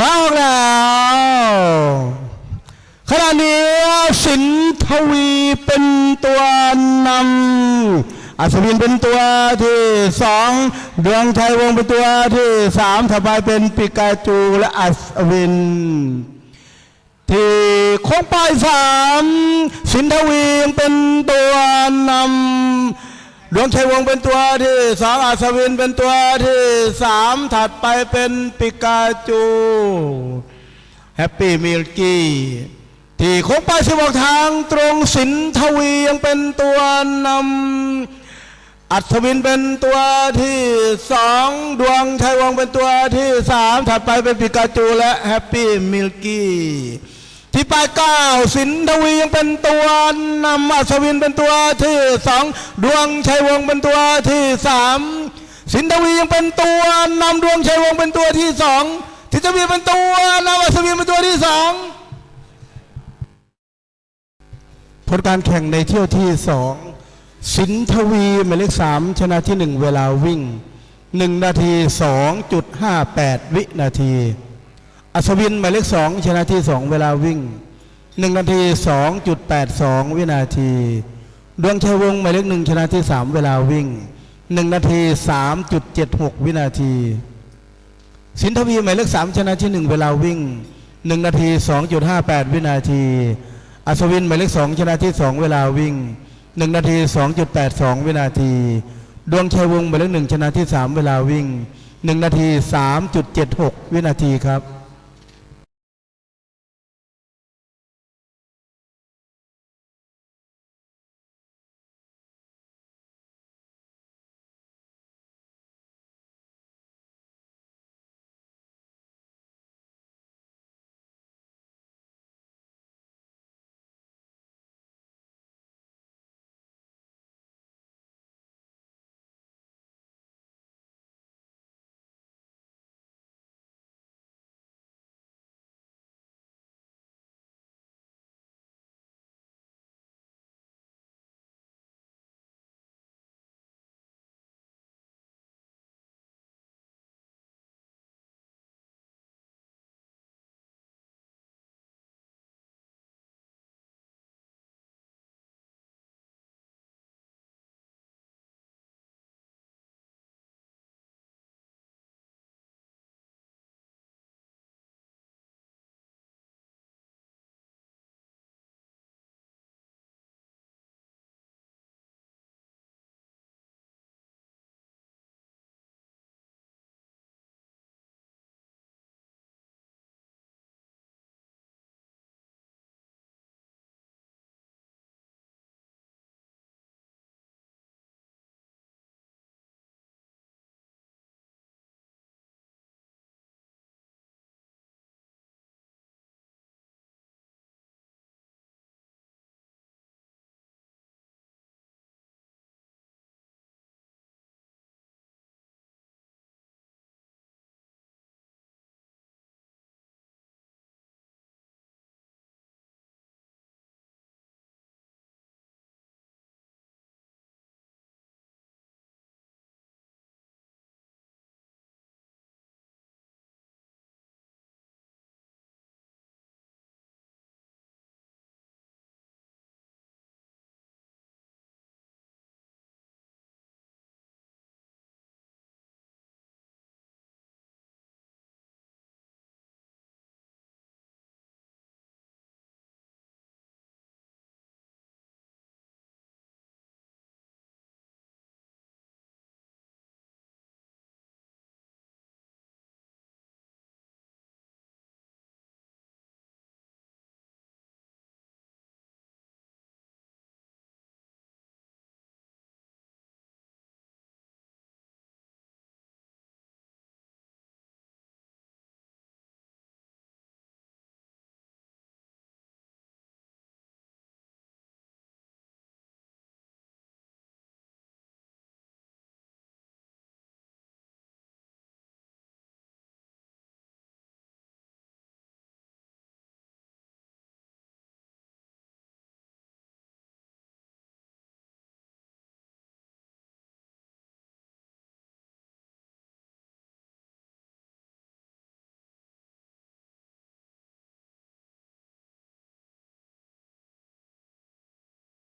มาออกแล้วขณะนี้สินทวีเป็นตัวนำอัศวินเป็นตัวที่สองดวงชัยวงเป็นตัวที่สามถัดไปเป็นปิกาจูและอัศวิน ที่ค้งปลายสามสินทวีเป็นตัวนำ ดวงชัยวงศ์เป็นตัวที่สองอัศวินเป็นตัวที่สามถัดไปเป็นปิกาจูแฮปปี้มิลกี้ที่ค้งปลายสิบออกทางตรงสินทวียังเป็นตัวนำอัศวินเป็นตัวที่สองดวงชัยวงศ์เป็นตัวที่สามถัดไปเป็นปิกาจูและแฮปปี้มิลกี้ ที่ปลายเก้าสินทวียังเป็นตัวนำอัศวินเป็นตัวที่สองดวงชัยวงเป็นตัวที่สามสินทวียังเป็นตัวนำดวงชัยวงเป็นตัวที่สองทิศวีเป็นตัวนำอัศวินเป็นตัวที่สองผลการแข่งในเที่ยวที่สองสินทวีหมายเลขสามชนะที่หนึ่งเวลาวิ่งหนึ่งนาทีสองจุดห้าแปดวินาที อัศวินหมายเลขสองชนะที่สองเวลาวิ่งหนึ่งนาทีสองจุดแปดสองวินาที ดวงชัยวงหมายเลขหนึ่งชนะที่สามเวลาวิ่งหนึ่งนาทีสามจุดเจ็ดหกวินาที สินทวีหมายเลขสามชนะที่หนึ่งเวลาวิ่งหนึ่งนาทีสองจุดห้าแปดวินาที อัศวินหมายเลขสองชนะที่สองเวลาวิ่งหนึ่งนาทีสองจุดแปดสองวินาที ดวงชัยวงหมายเลขหนึ่งชนะที่สามเวลาวิ่งหนึ่งนาทีสามจุดเจ็ดหกวินาทีครับ